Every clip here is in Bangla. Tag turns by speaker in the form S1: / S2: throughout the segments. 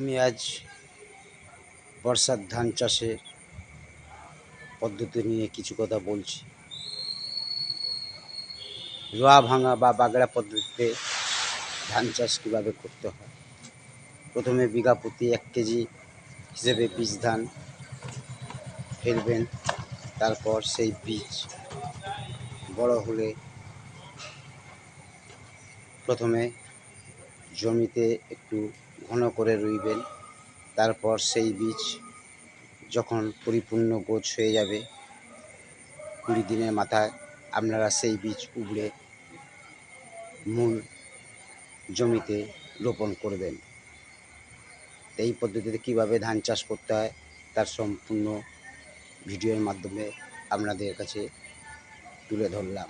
S1: আমি আজ বর্ষার ধান চাষের পদ্ধতি নিয়ে কিছু কথা বলছি। রোয়া ভাঙা বা বাগড়া পদ্ধতিতে ধান চাষ কীভাবে করতে হয়? প্রথমে বিঘা প্রতি এক কেজি হিসেবে বীজ ধান ফেলবেন, তারপর সেই বীজ বড় হলে প্রথমে জমিতে একটু ঘন করে রুইবেন। তারপর সেই বীজ যখন পরিপূর্ণ গোছ হয়ে যাবে, কুড়ি দিনের মাথায় আপনারা সেই বীজ উবড়ে মূল জমিতে রোপণ করবেন। এই পদ্ধতিতে কীভাবে ধান চাষ করতে হয়, তার সম্পূর্ণ ভিডিওর মাধ্যমে আপনাদের কাছে তুলে ধরলাম।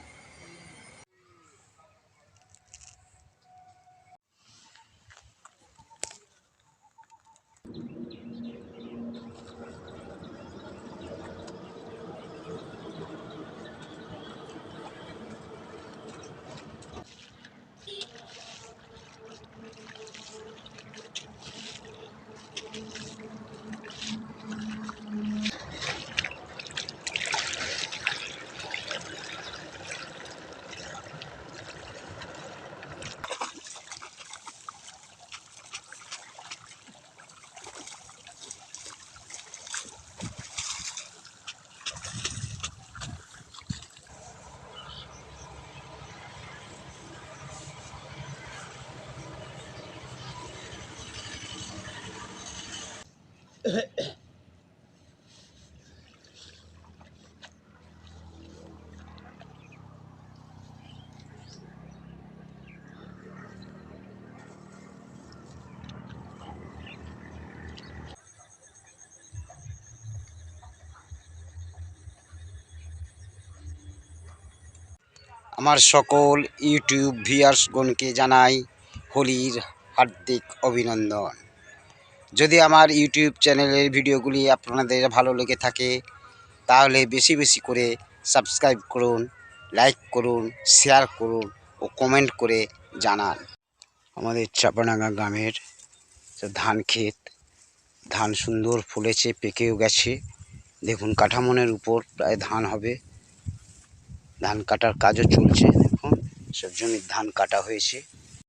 S1: আমার সকল ইউটিউব ভিউয়ার্সগণকে জানাই হোলির হার্দিক অভিনন্দন। যদি আমার ইউটিউব চ্যানেলের ভিডিওগুলি আপনাদের ভালো লেগে থাকে, তাহলে বেশি বেশি করে সাবস্ক্রাইব করুন, লাইক করুন, শেয়ার করুন ও কমেন্ট করে জানান। আমাদের চাপাডাঙ্গা গ্রামের ধান ক্ষেত, ধান সুন্দর ফুলেছে, পেকেও গেছে। দেখুন কাঠামোনের উপর প্রায় ধান হবে। ধান কাটার কাজও চলছে, দেখুন। সব জমির ধান কাটা হয়েছে।